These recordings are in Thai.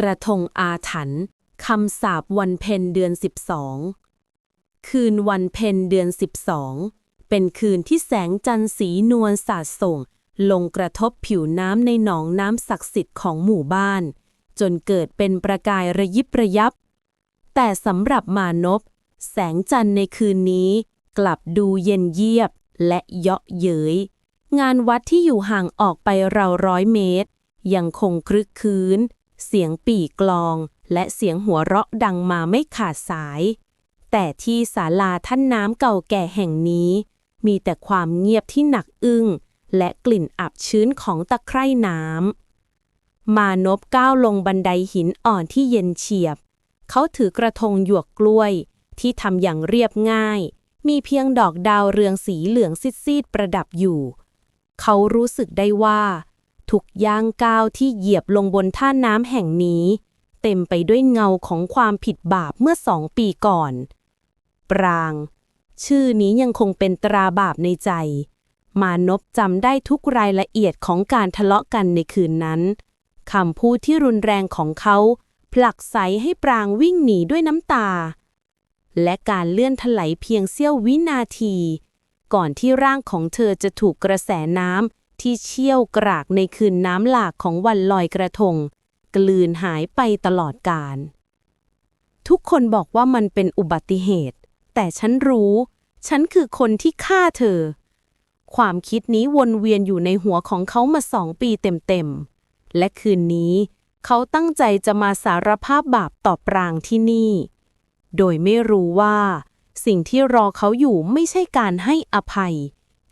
กระทงอาถรรพ์คำสาปวันเพ็ญเดือน 12 คืนวันเพ็ญเดือน 12 เป็นคืนที่แสงจันทร์สีนวลสาดส่ง ลงกระทบผิวน้ำในหนองน้ำศักดิ์สิทธิ์ของหมู่บ้าน จนเกิดเป็นประกายระยิบระยับ แต่สำหรับมานพ แสงจันทร์ในคืนนี้ กลับดูเย็นเยียบและเยาะเย้ยงานวัดที่อยู่ห่างออกไปราวร้อยเมตร ยังคงครึกคืน เสียงปี่กลอง และเสียงหัวเราะดังมาไม่ขาดสาย แต่ที่ศาลาท่านน้ำเก่าแก่แห่งนี้ มีแต่ความเงียบที่หนักอึ้ง และกลิ่นอับชื้นของตะไคร่น้ำมานพก้าวลงบันไดหินอ่อนที่เย็นเฉียบ เขาถือกระทงหยวกกล้วย ที่ทำอย่างเรียบง่าย มีเพียงดอกดาวเรืองสีเหลืองซีดๆประดับอยู่ เขารู้สึกได้ว่า ทุกย่างก้าวที่เหยียบลงบนท่าน้ำแห่งนี้ เต็มไปด้วยเงาของความผิดบาปเมื่อสองปีก่อน ปราง ชื่อนี้ยังคงเป็นตราบาปในใจ มานพจำได้ทุกรายละเอียดของการทะเลาะกันในคืนนั้นคำพูดที่รุนแรงของเขา ผลักไสให้ปรางวิ่งหนีด้วยน้ำตา และการเลื่อนถลายเพียงเสี้ยววินาที ก่อนที่ร่างของเธอจะถูกกระแสน้ำ ที่เชี่ยวกรากในคืนน้ำหลากของวันลอยกระทง กลืนหายไปตลอดกาลทุกคนบอกว่ามันเป็นอุบัติเหตุ แต่ฉันรู้ ฉันคือคนที่ฆ่าเธอ ความคิดนี้วนเวียนอยู่ในหัวของเขามาสองปีเต็มๆ และคืนนี้ เขาตั้งใจจะมาสารภาพบาปต่อปรางที่นี่ โดยไม่รู้ว่า สิ่งที่รอเขาอยู่ไม่ใช่การให้อภัย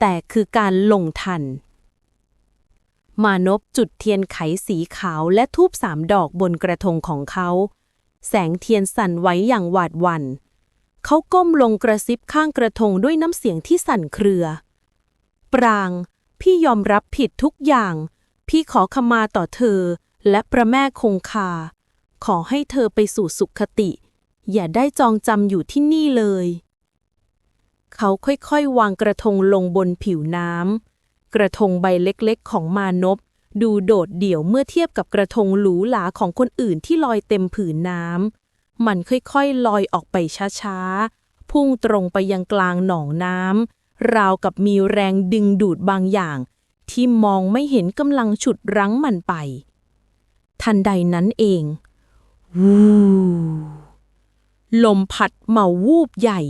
แต่คือการลงทัน มานพจุดเทียนไขสีขาวและทูบสามดอกบนกระทงของเขา แสงเทียนสั่นไหวอย่างหวาดหวัน่น เขาก้มลงกระซิบข้างกระทงด้วยน้ำเสียงที่สั่นเครือ ปราง พี่ยอมรับผิดทุกอย่าง พี่ขอขมาต่อเธอ และพระแม่คงคา ขอให้เธอไปสู่สุขติ อย่าได้จองจำอยู่ที่นี่เลย เขาค่อยๆ วางกระทงลงบนผิวน้ำ กระทงใบเล็กๆ ของมานพดูโดดเดี่ยวเมื่อเทียบกับกระทงหรูหราของคนอื่นที่ลอยเต็มผืนน้ำมันค่อยๆ ลอยออกไปช้าๆ พุ่งตรงไปยังกลางหนองน้ำราวกับมีแรงดึงดูดบางอย่าง ที่มองไม่เห็นกำลังฉุดรั้งมันไป ทันใดนั้นเองวูลมพัดเมาวูบใหญ่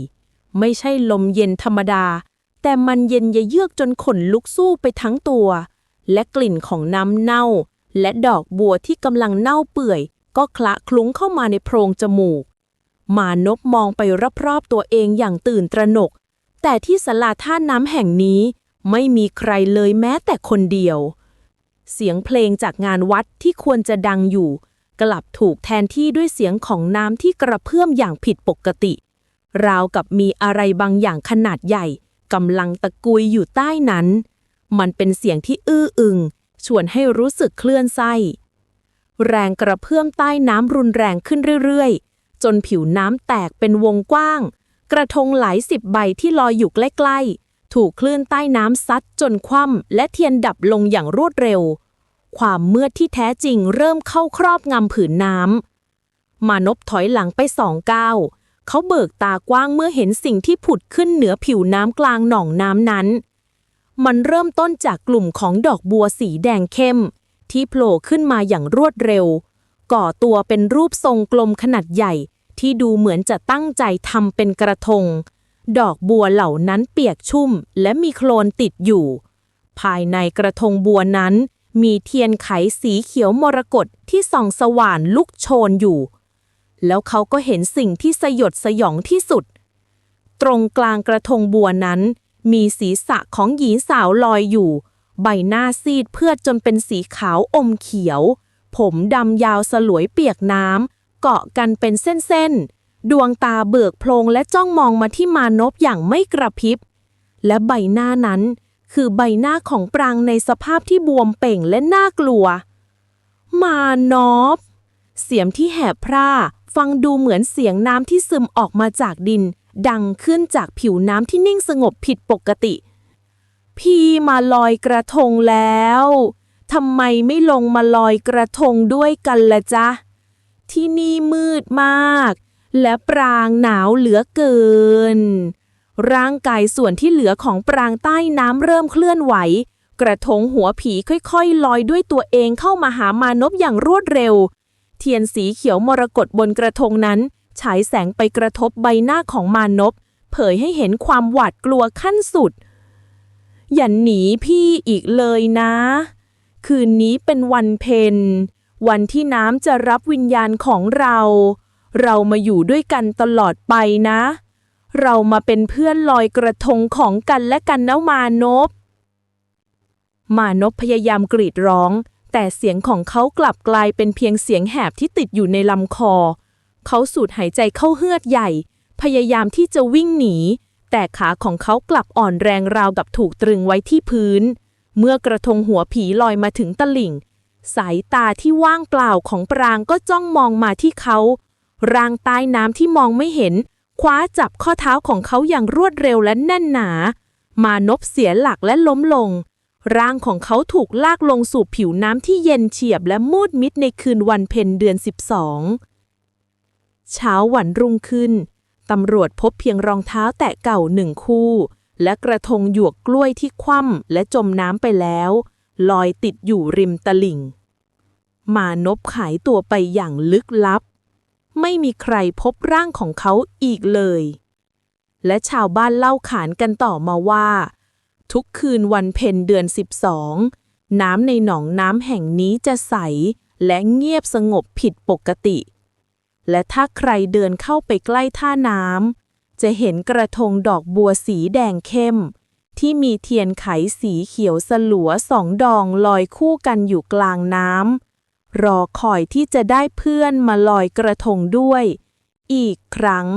ไม่ใช่ลมเย็นธรรมดา แต่มันเย็นยะเยือกจนขนลุกสู้ไปทั้งตัว และกลิ่นของน้ำเน่า และดอกบัวที่กำลังเน่าเปื่อย ก็คละคลุ้งเข้ามาในโพรงจมูก มานพมองไปรอบๆตัวเองอย่างตื่นตระหนก แต่ที่สลาท่าน้ำแห่งนี้ไม่มีใครเลยแม้แต่คนเดียว เสียงเพลงจากงานวัดที่ควรจะดังอยู่ กลับถูกแทนที่ด้วยเสียงของน้ำที่กระเพื่อมอย่างผิดปกติ ราวกับมีอะไรบางอย่างขนาดใหญ่ กำลังตะกุยอยู่ใต้นั้น มันเป็นเสียงที่อื้ออึง ชวนให้รู้สึกเคลื่อนไส้ แรงกระเพื่อมใต้น้ำรุนแรงขึ้นเรื่อยๆ จนผิวน้ำแตกเป็นวงกว้าง กระทงหลายสิบใบที่ลอยอยู่ใกล้ๆ ถูกคลื่นใต้น้ำซัดจนคว่ำและเทียนดับลงอย่างรวดเร็ว ความมืดที่แท้จริงเริ่มเข้าครอบงำผืนน้ำมานพถอยหลังไปสองก้าว เขาเบิกตากว้างเมื่อเห็นสิ่งที่ผุดขึ้นเหนือผิวน้ำกลางหนองน้ำนั้น มันเริ่มต้นจากกลุ่มของดอกบัวสีแดงเข้ม ที่โผล่ขึ้นมาอย่างรวดเร็ว ก่อตัวเป็นรูปทรงกลมขนาดใหญ่ ที่ดูเหมือนจะตั้งใจทำเป็นกระทง ดอกบัวเหล่านั้นเปียกชุ่ม และมีโคลนติดอยู่ ภายในกระทงบัวนั้น มีเทียนไขสีเขียวมรกตที่ส่องสว่านลุกโชนอยู่ แล้วเขาก็เห็นสิ่งที่สยดสยองที่สุด ตรงกลางกระทงบัวนั้น มีศีรษะของหญิงสาวลอยอยู่ ใบหน้าซีดเพื่อจนเป็นสีขาวอมเขียว ผมดำยาวสลวยเปียกน้ำเกาะกันเป็นเส้นๆ ดวงตาเบิกโพลงและจ้องมองมาที่มานพอย่างไม่กระพริบ และใบหน้านั้นคือใบหน้าของปรางในสภาพที่บวมเป่งและน่ากลัว มานพ เสียงที่แหบพร่า ฟังดูเหมือนเสียงน้ำที่ซึมออกมาจากดิน ดังขึ้นจากผิวน้ำที่นิ่งสงบผิดปกติ พี่มาลอยกระทงแล้วทำไมไม่ลงมาลอยกระทงด้วยกันละจ๊ะ ที่นี่มืดมาก และปรางหนาวเหลือเกิน ร่างกายส่วนที่เหลือของปรางใต้น้ำเริ่มเคลื่อนไหว กระทงหัวผีค่อยๆ ลอยด้วยตัวเองเข้ามาหามานพอย่างรวดเร็ว เทียนสีเขียวมรกตบนกระทงนั้น ฉายแสงไปกระทบใบหน้าของมานพ เผยให้เห็นความหวาดกลัวขั้นสุด อย่าหนีพี่อีกเลยนะ คืนนี้เป็นวันเพ็ญวันที่น้ำจะรับวิญญาณของเรา เรามาอยู่ด้วยกันตลอดไปนะ เรามาเป็นเพื่อนลอยกระทงของกันและกันนะมานพ มานพพยายามกรีดร้อง แต่เสียงของเขากลับกลายเป็นเพียงเสียงแหบที่ติดอยู่ในลำคอ เขาสูดหายใจเข้าเฮือกใหญ่ พยายามที่จะวิ่งหนี แต่ขาของเขากลับอ่อนแรงราวกับถูกตรึงไว้ที่พื้น เมื่อกระทงหัวผีลอยมาถึงตลิ่ง สายตาที่ว่างเปล่าของปรางก็จ้องมองมาที่เขา ร่างใต้น้ำที่มองไม่เห็น คว้าจับข้อเท้าของเขาอย่างรวดเร็วและแน่นหนา มานพเสียหลักและล้มลง ร่างของเขาถูกลากลงสู่ผิวน้ำที่เย็นเฉียบและมืดมิดในคืนวันเพ็ญเดือน 12 เช้าวันรุ่งขึ้น ตำรวจพบเพียงรองเท้าแตะเก่าหนึ่งคู่ และกระทงหยวกกล้วยที่คว่ำและจมน้ำไปแล้ว ลอยติดอยู่ริมตลิ่ง มานพหายตัวไปอย่างลึกลับ ไม่มีใครพบร่างของเขาอีกเลย และชาวบ้านเล่าขานกันต่อมาว่า ทุกคืนวันเพ็ญเดือน 12 น้ำในหนองน้ำแห่งนี้จะใส และเงียบสงบผิดปกติ และถ้าใครเดินเข้าไปใกล้ท่าน้ำจะเห็นกระทงดอกบัวสีแดงเข้ม ที่มีเทียนไขสีเขียวสลัวสองดองลอยคู่กันอยู่กลางน้ำรอคอยที่จะได้เพื่อนมาลอยกระทงด้วย อีกครั้ง